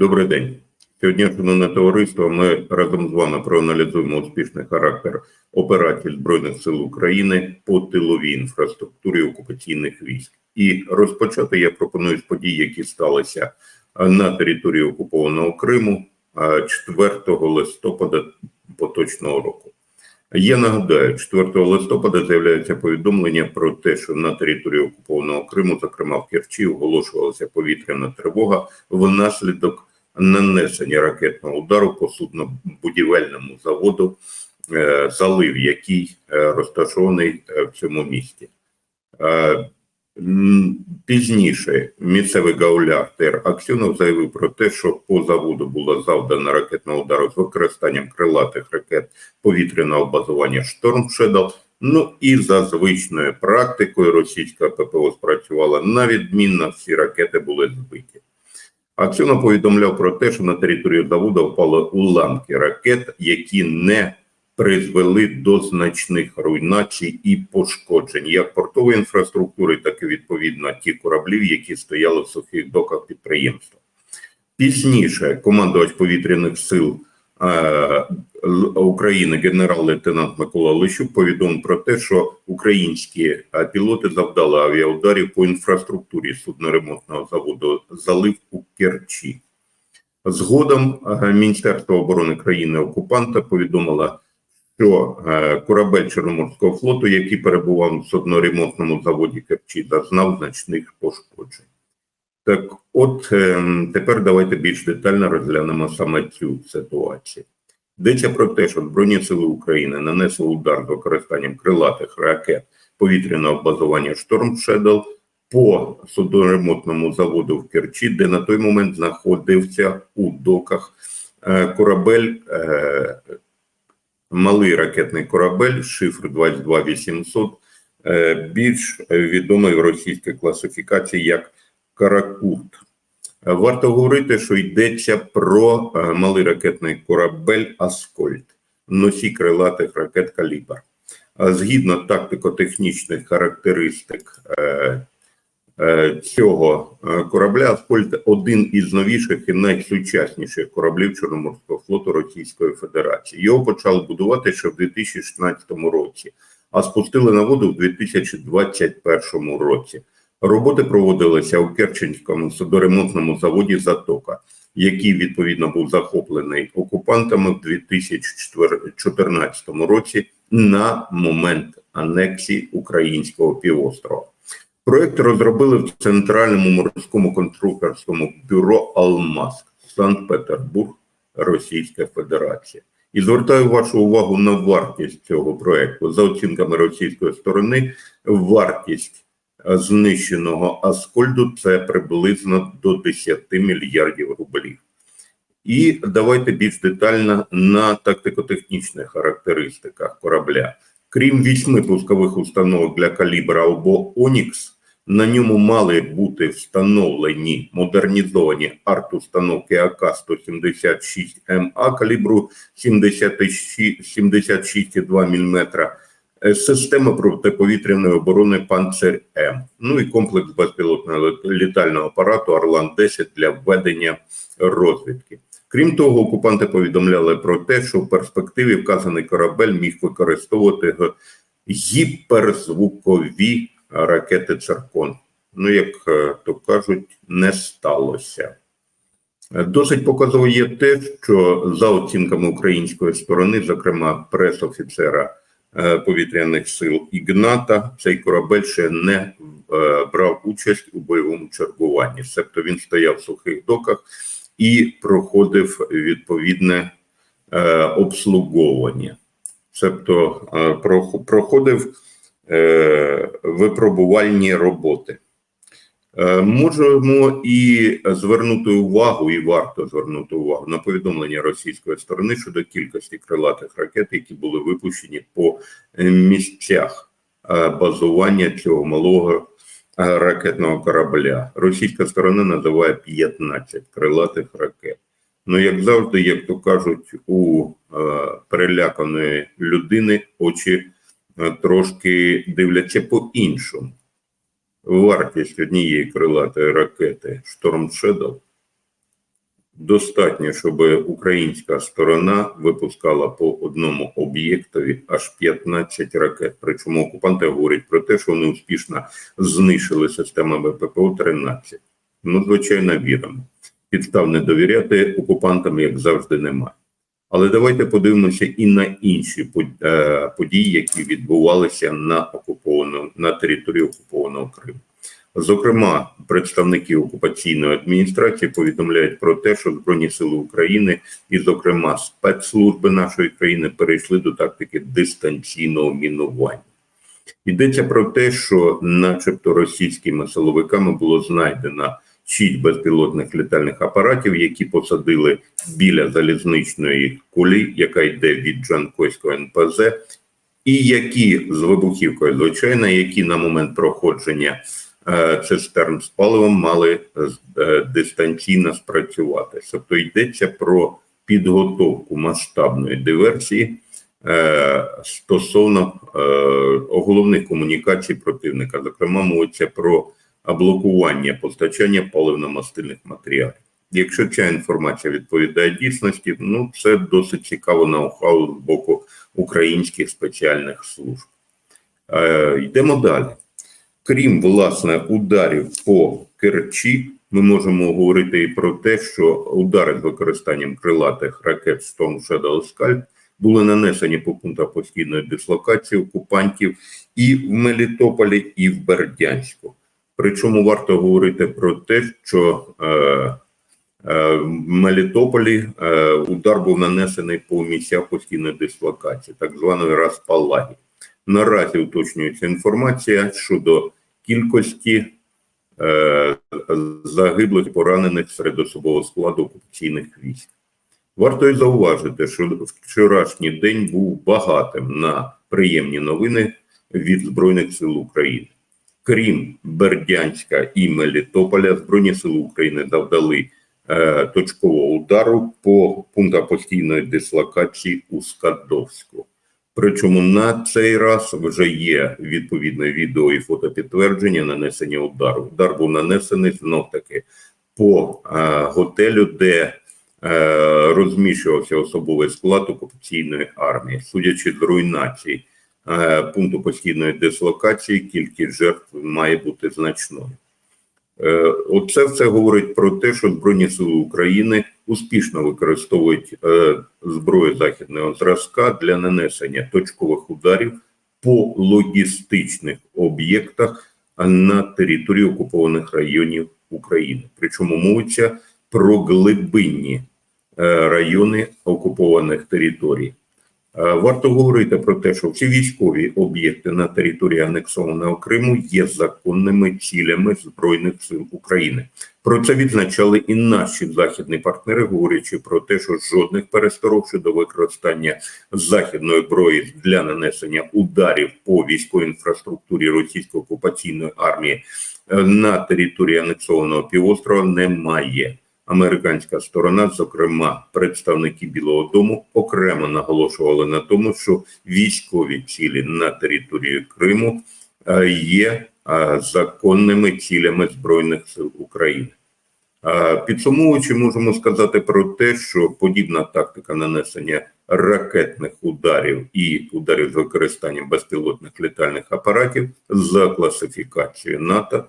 Добрий день. Сьогодні, шановне товариство, ми разом з вами проаналізуємо успішний характер операцій Збройних сил України по тиловій інфраструктурі окупаційних військ. І розпочати я пропоную з подій, які сталися е, на території окупованого Криму е, 4 листопада поточного року. Я нагадаю, 4 листопада з'являється повідомлення про те, що на території окупованого Криму, зокрема в Керчі, оголошувалася повітряна тривога внаслідок нанесення ракетного удару по суднобудівельному заводу, е, залив який е, розташований е, в цьому місті. Пізніше місцевий гауляр Тер Аксьонов заявив про те, що по заводу було завдано ракетного удару з використанням крилатих ракет повітряного базування Шторм Shadow. Ну і за звичною практикою російська ППО спрацювала на відмінно, всі ракети були збиті. Аксьонов повідомляв про те, що на територію Давуда впали уламки ракет, які не призвели до значних руйнацій і пошкоджень як портової інфраструктури, так і відповідно ті кораблів, які стояли в сухих доках підприємства. Пізніше командувач повітряних сил України генерал-лейтенант Микола Лищук повідомив про те, що українські е, пілоти завдали авіаударів по інфраструктурі судноремонтного заводу залив у Керчі. Згодом е, Міністерство оборони країни окупанта повідомило, що е, корабель Чорноморського флоту, який перебував в судноремонтному заводі Керчі, зазнав значних пошкоджень. Так, от ем, тепер давайте більш детально розглянемо саме цю ситуацію. Йдеться про те, що Збройні сили України нанесли удар з використанням крилатих ракет повітряного базування Шторм Shadow по судоремонтному заводу в Керчі, де на той момент знаходився у доках е, корабель, е, малий ракетний корабель, шифр 22800, е, більш відомий в російській класифікації як Каракурт. Е, Варто говорити, що йдеться про е, малий ракетний корабель Аскольд, носій крилатих ракет Калібр. А Згідно тактико-технічних характеристик е, е, цього е, корабля, Аскольд один із новіших і найсучасніших кораблів Чорноморського флоту Російської Федерації. Його почали будувати ще в 2016 році, а спустили на воду в 2021 році. Роботи проводилися у Керченському судоремонтному заводі Затока, який відповідно був захоплений окупантами в 2014 році на момент анексії українського півострова. Проект розробили в Центральному морському конструкторському бюро Алмаз, Санкт-Петербург, Російська Федерація. І звертаю вашу увагу на вартість цього проекту. За оцінками російської сторони, вартість знищеного Аскольду це приблизно до 10 мільярдів рублів. І давайте більш детально на тактико-технічних характеристиках корабля. Крім вісьми пускових установок для калібра або Онікс, на ньому мали бути встановлені модернізовані арт-установки АК-176МА калібру 76 76,2 мм, система протиповітряної оборони Панцер М, ну і комплекс безпілотного літального апарату Орлан-10 для введення розвідки. Крім того, окупанти повідомляли про те, що в перспективі вказаний корабель міг використовувати гіперзвукові ракети Циркон. Ну, як е, то кажуть, не сталося. Е, Досить показово є те, що за оцінками української сторони, зокрема прес-офіцера е, повітряних сил Ігната, цей корабель ще не е, брав участь у бойовому чергуванні. Себто він стояв в сухих доках і проходив відповідне е, обслуговування. Себто е, проходив е, випробувальні роботи. Е, Можемо і звернути увагу, і варто звернути увагу на повідомлення російської сторони щодо кількості крилатих ракет, які були випущені по е, місцях е, базування цього малого ракетного корабля. Російська сторона називає 15 крилатих ракет. Ну, як завжди, як то кажуть, у переляканої людини очі трошки дивляться по-іншому. Вартість однієї крилатої ракети Shadow Достатньо, щоб українська сторона випускала по одному об'єктові аж 15 ракет. Причому окупанти говорять про те, що вони успішно знищили системами ППО 13. Ну, звичайно, віримо. Підстав не довіряти окупантам, як завжди, немає. Але давайте подивимося і на інші е, події, які відбувалися на окупованому на території окупованого Криму. Зокрема, представники окупаційної адміністрації повідомляють про те, що Збройні сили України і, зокрема, спецслужби нашої країни перейшли до тактики дистанційного мінування. Йдеться про те, що, начебто, російськими силовиками було знайдено шість безпілотних літальних апаратів, які посадили біля залізничної колії, яка йде від Джанкойського НПЗ, і які з вибухівкою, звичайно, які на момент проходження е, цистерн з паливом мали е, дистанційно спрацювати. Тобто йдеться про підготовку масштабної диверсії е, стосовно е, головних комунікацій противника. Зокрема, мовиться про блокування постачання паливно-мастильних матеріалів. Якщо ця інформація відповідає дійсності, ну це досить цікаво ноу-хау з боку українських спеціальних служб. Е, йдемо далі. Крім власне ударів по Керчі, ми можемо говорити і про те, що удари з використанням крилатих ракет Storm Shadow Scalp були нанесені по пунктах постійної дислокації окупантів і в Мелітополі, і в Бердянську. Причому варто говорити про те, що е, е, в Мелітополі е, удар був нанесений по місцях постійної дислокації, так званої Распалагі. Наразі уточнюється інформація щодо кількості е, загиблих поранених серед особового складу окупаційних військ. Варто й зауважити, що вчорашній день був багатим на приємні новини від Збройних сил України. Крім Бердянська і Мелітополя, Збройні сили України завдали е, точкового удару по пунктах постійної дислокації у Скадовську. Причому на цей раз вже є відповідне відео і фотопідтвердження нанесення удару. Удар був нанесений знов таки по е, готелю, де е, розміщувався особовий склад окупаційної армії. Судячи з руйнації пункту постійної дислокації, кількість жертв має бути значною. Е, Оце все говорить про те, що Збройні Сили України успішно використовують е, зброю західного зразка для нанесення точкових ударів по логістичних об'єктах на території окупованих районів України. Причому мовиться про глибинні е, райони окупованих територій. Е, Варто говорити про те, що всі військові об'єкти на території анексованого Криму є законними цілями Збройних сил України. Про це відзначали і наші західні партнери, говорячи про те, що жодних пересторог щодо використання західної зброї для нанесення ударів по військовій інфраструктурі російської окупаційної армії е, на території анексованого півострова немає. Американська сторона, зокрема представники Білого Дому, окремо наголошували на тому, що військові цілі на території Криму е, є е, законними цілями Збройних сил України. Е, Підсумовуючи, можемо сказати про те, що подібна тактика нанесення ракетних ударів і ударів з використанням безпілотних літальних апаратів за класифікацією НАТО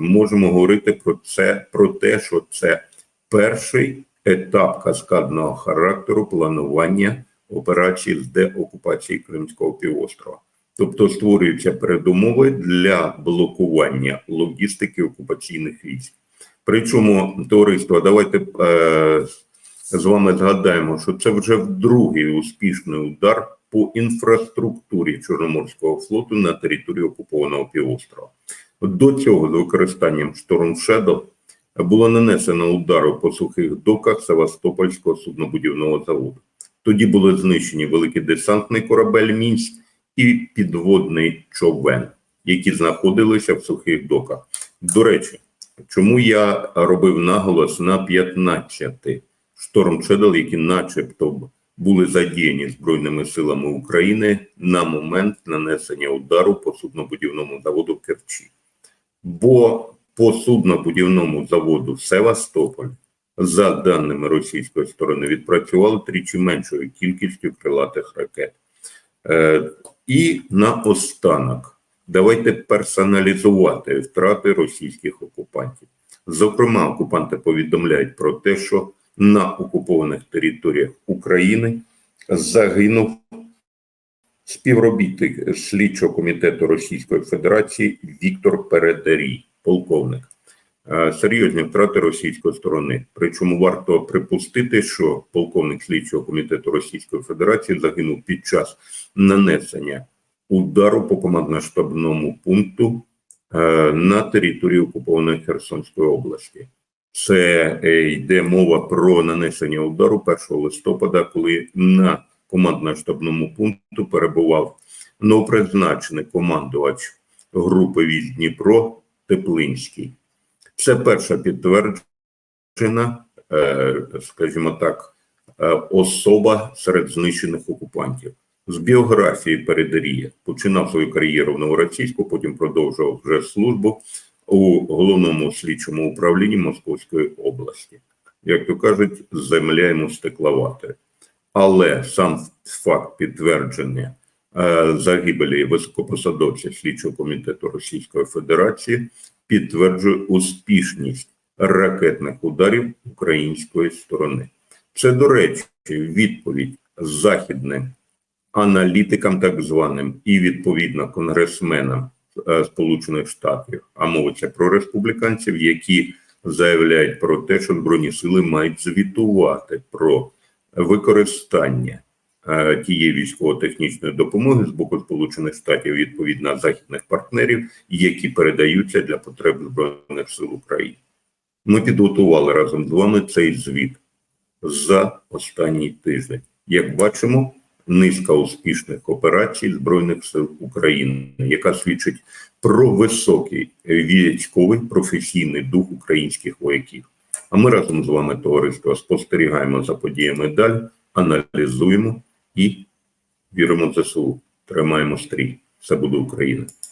можемо говорити про це про те, що це перший етап каскадного характеру планування операції з деокупації Кримського півострова. Тобто створюються передумови для блокування логістики окупаційних військ. Причому товариство, давайте е, з вами згадаємо, що це вже другий успішний удар по інфраструктурі Чорноморського флоту на території окупованого півострова. До цього з використанням Storm Shadow було нанесено удару по сухих доках Севастопольського суднобудівного заводу. Тоді були знищені великий десантний корабель Мінськ і підводний човен, які знаходилися в сухих доках. До речі, чому я робив наголос на 15 Storm Shadow, які начебто були задіяні Збройними силами України на момент нанесення удару по суднобудівному заводу Керчі. Бо по суднобудівному заводу Севастополь за даними російської сторони, відпрацювали тричі меншою кількістю крилатих ракет. Е, і наостанок, давайте персоналізувати втрати російських окупантів. Зокрема, окупанти повідомляють про те, що на окупованих територіях України загинув співробітник слідчого комітету Російської Федерації Віктор Передарій, полковник. Е, Серйозні втрати російської сторони. Причому варто припустити, що полковник слідчого комітету Російської Федерації загинув під час нанесення удару по командно-штабному пункту е, на території окупованої Херсонської області. Це е, йде мова про нанесення удару 1 листопада, коли на командно-штабному пункту перебував новопризначений командувач групи військ Дніпро Теплинський. Це перша підтверджена, е, скажімо так, е, особа серед знищених окупантів. З біографії Передарія починав свою кар'єру в Новоросійську, потім продовжував вже службу у головному слідчому управлінні Московської області. Як то кажуть, земля йому стекловата. Але сам факт підтвердження е, загибелі високопосадовця слідчого комітету Російської Федерації підтверджує успішність ракетних ударів української сторони. Це, до речі, відповідь західним аналітикам, так званим, і відповідно конгресменам е, Сполучених Штатів, а мовиться про республіканців, які заявляють про те, що збройні сили мають звітувати про використання е, тієї військово-технічної допомоги з боку Сполучених Штатів відповідно західних партнерів, які передаються для потреб збройних сил України. Ми підготували разом з вами цей звіт за останній тиждень. Як бачимо, низка успішних операцій Збройних сил України, яка свідчить про високий військовий професійний дух українських вояків. А ми разом з вами, товариство, спостерігаємо за подіями далі, аналізуємо і віримо в ЗСУ. Тримаємо стрій. Все буде Україна.